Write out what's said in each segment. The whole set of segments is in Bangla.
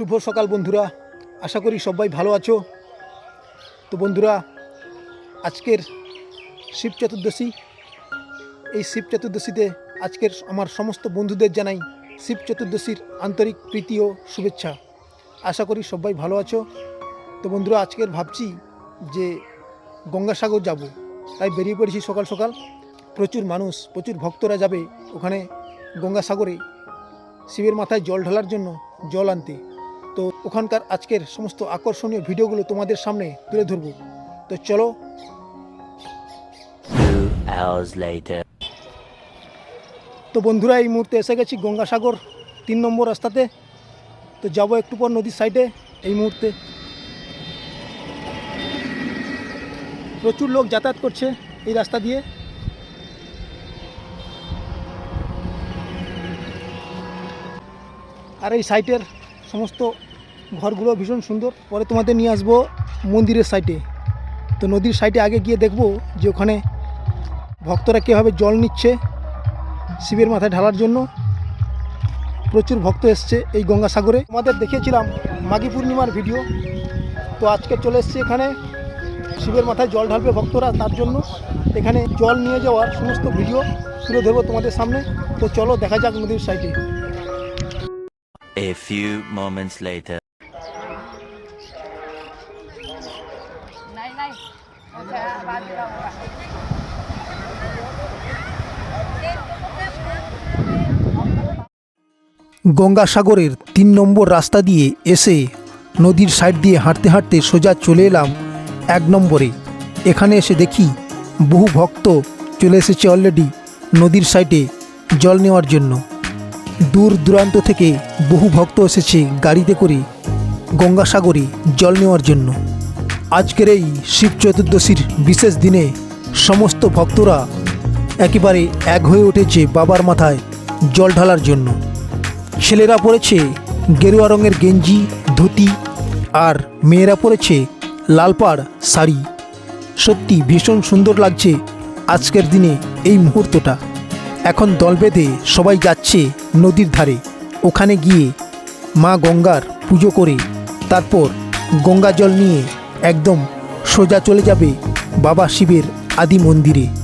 শুভ সকাল বন্ধুরা। আশা করি সবাই ভালো আছো। তো বন্ধুরা, আজকের শিব চতুর্দশী। এই শিব চতুর্দশীতে আজকের আমার সমস্ত বন্ধুদের জানাই শিব চতুর্দশীর আন্তরিক প্রীতি ও শুভেচ্ছা। আশা করি সবাই ভালো আছো। তো বন্ধুরা, আজকের ভাবছি যে গঙ্গাসাগর যাব। তাই বেরিয়ে পড়েছি সকাল সকাল। প্রচুর মানুষ, প্রচুর ভক্তরা যাবে ওখানে গঙ্গাসাগরে। শিবের মাথায় জল ঢালার জন্য জল আনতে। তো ওখানকার আজকের সমস্ত আকর্ষণীয় ভিডিওগুলো তোমাদের সামনে তুলে ধরবো। তো চলো. তো বন্ধুরা এই মুহূর্তে এসে গেছি গঙ্গাসাগর তিন নম্বর রাস্তাতে। তো যাব একটু পর নদীর সাইডে এই মুহূর্তে। প্রচুর লোক যাতায়াত করছে এই রাস্তা দিয়ে। আর এই সাইটের সমস্ত ঘরগুলো ভীষণ সুন্দর। পরে তোমাদের নিয়ে আসব মন্দিরের সাইটে তো নদীর সাইডে আগে গিয়ে দেখব যে ওখানে ভক্তরা কীভাবে জল নিচ্ছে শিবের মাথায় ঢালার জন্য। প্রচুর ভক্ত এসছে এই গঙ্গাসাগরে আমাদের দেখিয়েছিলাম মাঘী পূর্ণিমার ভিডিও তো আজকে চলে এসছে এখানে। শিবের মাথায় জল ঢালবে ভক্তরা তার জন্য। এখানে জল নিয়ে যাওয়ার সমস্ত ভিডিও তুলে ধরবো তোমাদের সামনে। তো চলো দেখা যাক নদীর সাইডে A few moments later. গঙ্গাসাগরের তিন নম্বর রাস্তা দিয়ে এসে নদীর সাইড দিয়ে হাঁটতে হাঁটতে সোজা চলে এলাম এক নম্বরে এখানে এসে দেখি বহু ভক্ত চলে এসেছে অলরেডি নদীর সাইডে জল নেওয়ার জন্য দূর দূরান্ত থেকে বহু ভক্ত এসেছে গাড়িতে করে গঙ্গাসাগরে জল নেওয়ার জন্য। আজকের এই শিব চতুর্দশীর বিশেষ দিনে সমস্ত ভক্তরা একেবারে এক হয়ে উঠেছে বাবার মাথায় জল ঢালার জন্য। ছেলেরা পরেছে গেরুয়া রঙের গেঞ্জি, ধুতি আর মেয়েরা পরেছে লালপাড় শাড়ি। সত্যি ভীষণ সুন্দর লাগছে আজকের দিনে এই মুহূর্তটা। এখন দল বেঁধে সবাই যাচ্ছে নদীর ধারে। ওখানে গিয়ে মা গঙ্গার পুজো করে, তারপর গঙ্গা জল নিয়ে একদম সোজা চলে যাবে বাবা শিবের আদি মন্দিরে।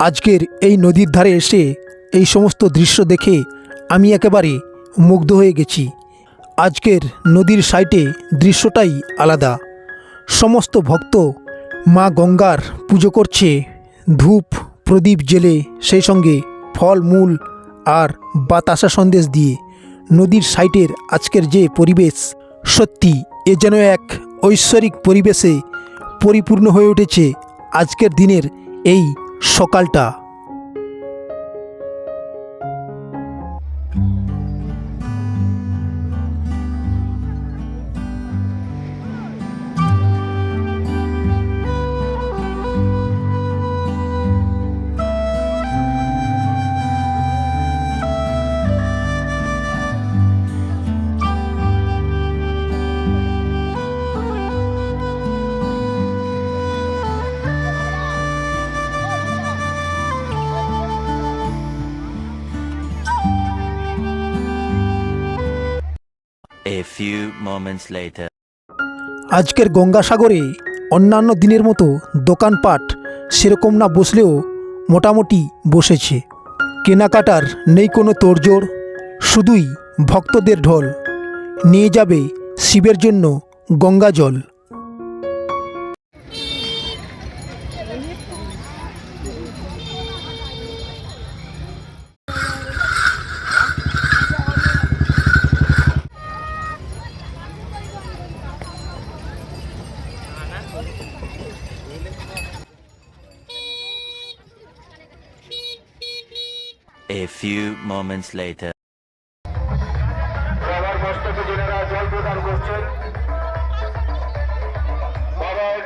আজকের এই নদীর ধারে এসে এই সমস্ত দৃশ্য দেখে আমি একেবারে মুগ্ধ হয়ে গেছি। আজকের নদীর সাইটে দৃশ্যটাই আলাদা। সমস্ত ভক্ত মা গঙ্গার পুজো করছে, ধূপ, প্রদীপ জেলে সেই সঙ্গে ফল, মূল আর বাতাসা সন্দেশ দিয়ে। নদীর সাইটের আজকের যে পরিবেশ, সত্যি এ যেন এক ঐশ্বরিক পরিবেশে পরিপূর্ণ হয়ে উঠেছে আজকের দিনের এই সকালটা Few moments later. আজকের গঙ্গাসাগরে অন্যান্য দিনের মতো দোকানপাট সেরকম না বসলেও মোটামুটি বসেছে। কেনাকাটার নেই কোনো তোড়জোড়, শুধুই ভক্তদের ঢল। নিয়ে যাবে শিবের জন্য গঙ্গা জল। A few moments later. বাবার মস্তকে যেনারা জল প্রদান করছেন বাবার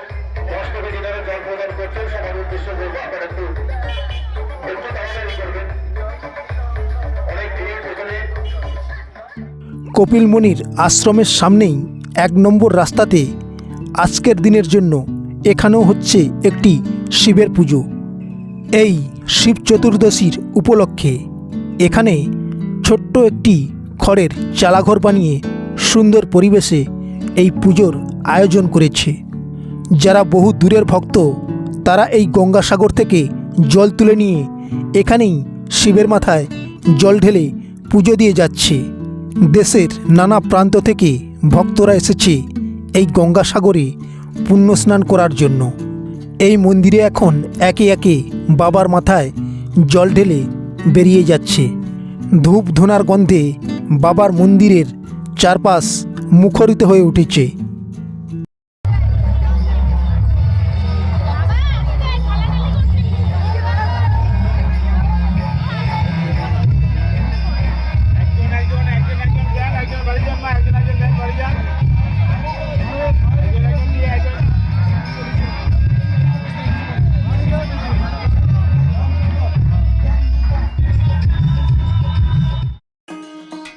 মস্তকে যেনারা জল প্রদান করছেন সবার উদ্দেশ্যে বলব আপনারা একটু একটু তাড়াতাড়ি করবেন অনেক ভিড় এখানে কপিল মুনির আশ্রমের সামনেই এক নম্বর রাস্তাতে আজকের দিনের জন্য এখানেও হচ্ছে একটি শিবের পুজো। এই শিব চতুর্দশীর উপলক্ষে এখানে ছোট্ট একটি খড়ের চালাঘর বানিয়ে সুন্দর পরিবেশে এই পুজোর আয়োজন করেছে। যারা বহু দূরের ভক্ত, তারা এই গঙ্গাসাগর থেকে জল তুলে নিয়ে এখানেই শিবের মাথায় জল ঢেলে পুজো দিয়ে যাচ্ছে। দেশের নানা প্রান্ত থেকে ভক্তরা এসেছে এই গঙ্গাসাগরে পুণ্য স্নান করার জন্য। এই মন্দিরে এখন একে একে বাবার মাথায় জল ঢেলে বেরিয়ে যাচ্ছে। ধূপ ধোনার গন্ধে বাবার মন্দিরের চারপাশ মুখরিত হয়ে উঠেছে।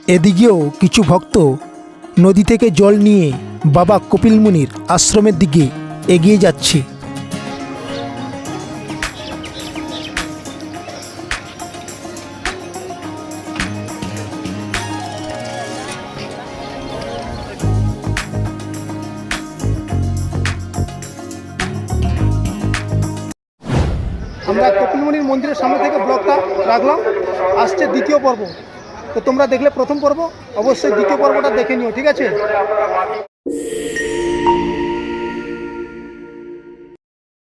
এদিকেও কিছু ভক্ত নদী থেকে জল নিয়ে বাবা কপিল মুনির আশ্রমের দিকে এগিয়ে যাচ্ছে। আমরা কপিলমণির মন্দিরের সামনে থেকে ব্লগটা রাখলাম। আসছে দ্বিতীয় পর্ব। তো তোমরা দেখলে প্রথম পর্ব অবশ্যই দ্বিতীয় পর্বটা দেখে নিও ঠিক আছে?